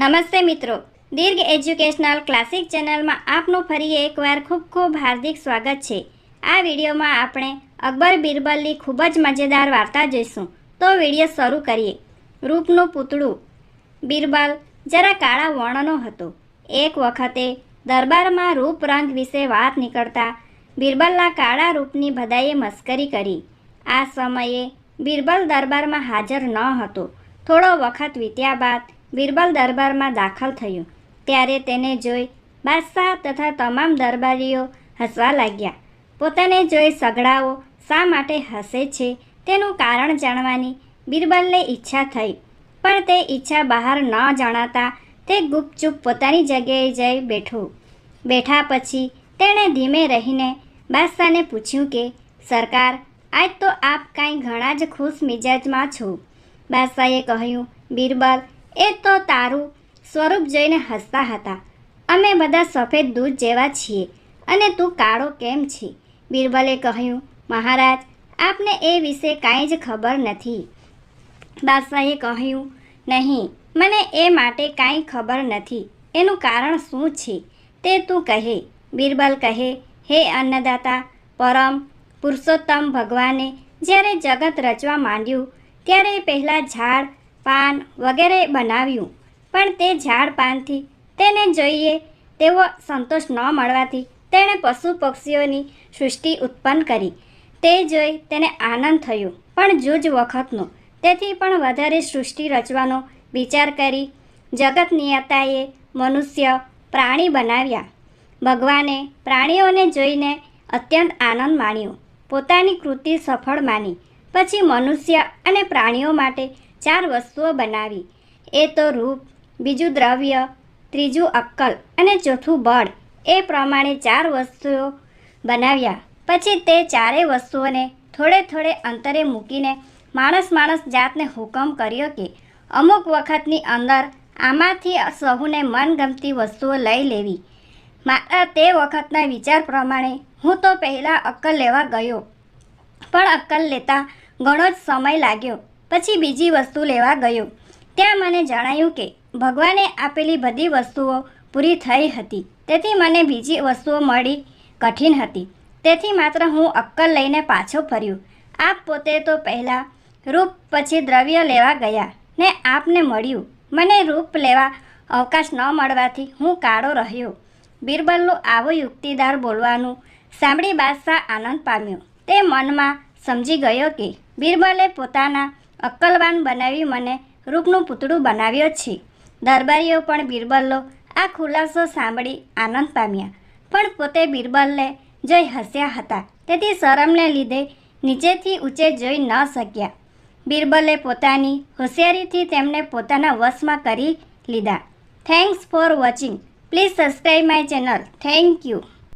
નમસ્તે મિત્રો. દીર્ઘ educational classic ચેનલમાં આપનું ફરી એકવાર ખૂબ ખૂબ હાર્દિક સ્વાગત છે. આ વિડીયોમાં આપણે અકબર બિરબલની ખૂબ જ મજેદાર વાર્તા જોઈશું. તો વીડિયો શરૂ કરીએ. રૂપનું પૂતળું. બિરબલ જરા કાળા વર્ણનો હતો. એક વખતે દરબારમાં રૂપ રંગ વિશે વાત નીકળતા બિરબલના કાળા રૂપની બધાએ મસ્કરી કરી. આ સમયે બિરબલ દરબારમાં હાજર ન હતો. થોડો વખત વીત્યા બાદ બિરબલ દરબારમાં દાખલ થયો. ત્યારે તેને જોઈ બાદશાહ તથા તમામ દરબારીઓ હસવા લાગ્યા. પોતાને જોઈ સગડાઓ શા માટે હસે છે તેનું કારણ જાણવાની બિરબલને ઈચ્છા થઈ. પણ તે ઈચ્છા બહાર ન જણાતા તે ગુપચુપ પોતાની જગ્યાએ જઈ બેઠો. બેઠા પછી તેણે ધીમે રહીને બાદશાહને પૂછ્યું કે, સરકાર, આજ તો આપ કાંઈ ઘણા જ ખુશ મિજાજમાં છો. બાદશાહે કહ્યું, બિરબલ એ તો તારું સ્વરૂપ જોઈને હસતા હતા. અમે બધા સફેદ દૂધ જેવા છીએ અને તું કાળો કેમ છે? બિરબલે કહ્યું, મહારાજ, આપને એ વિશે કાંઈ જ ખબર નથી. બાદશાહે કહ્યું, નહીં, મને એ માટે કાંઈ ખબર નથી. એનું કારણ શું છે? તે તું કહે. બિરબલ કહે, હે અન્નદાતા, પરમ પુરુષોત્તમ ભગવાને, જ્યારે જગત રચવા માંડ્યું, ત્યારે પહેલાં ઝાડ પાન વગેરે બનાવ્યું. પણ તે ઝાડ પાનથી તેને જોઈએ તેવો સંતોષ ન મળવાથી તેણે પશુ પક્ષીઓની સૃષ્ટિ ઉત્પન્ન કરી. તે જોઈ તેને આનંદ થયો. પણ જૂજ વખતનો. તેથી પણ વધારે સૃષ્ટિ રચવાનો વિચાર કરી જગત નિયતાએ મનુષ્ય પ્રાણી બનાવ્યા. ભગવાને પ્રાણીઓને જોઈને અત્યંત આનંદ માણ્યો. પોતાની કૃતિ સફળ માની. પછી મનુષ્ય અને પ્રાણીઓ માટે ચાર વસ્તુઓ બનાવી. એ તો રૂપ, બીજું દ્રવ્ય, ત્રીજું અક્કલ અને ચોથું બળ. એ પ્રમાણે ચાર વસ્તુઓ બનાવ્યા. પછી તે ચારેય વસ્તુઓને થોડે થોડે અંતરે મૂકીને માણસ માણસ જાતને હુકમ કર્યો કે અમુક વખતની અંદર આમાંથી સહુને મનગમતી વસ્તુઓ લઈ લેવી. મારા તે વખતના વિચાર પ્રમાણે હું તો પહેલાં અક્કલ લેવા ગયો. પણ અક્કલ લેતા ઘણો જ સમય લાગ્યો. પછી બીજી વસ્તુ લેવા ગયો. ત્યાં મને જણાયું કે, ભગવાને આપેલી બધી વસ્તુઓ પૂરી થઈ હતી. તેથી મને બીજી વસ્તુઓ મળી કઠિન હતી. તેથી માત્ર હું અક્કલ લઈને પાછો ફર્યો. આપ પોતે તો પહેલાં રૂપ પછી દ્રવ્ય લેવા ગયા, ને આપને મળ્યું. મને રૂપ લેવા અવકાશ ન મળવાથી હું કાળો રહ્યો. બિરબલનું આવું યુક્તિદાર બોલવાનું સાંભળી બાદશાહ આનંદ પામ્યો. તે મનમાં સમજી ગયો કે, બિરબલે પોતાના અક્કલવાન બનાવી મને રૂપનું પૂતળું બનાવ્યો છે. દરબારીઓ પણ બિરબલનો આ ખુલાસો સાંભળી આનંદ પામ્યા. પણ પોતે બિરબલને જોઈ હસ્યા હતા. તેથી શરમને લીધે નીચેથી ઊંચે જોઈ ન શક્યા. બિરબલે પોતાની હોશિયારીથી તેમને પોતાના વશમાં કરી લીધા. Thanks for watching. Please subscribe my channel. Thank you.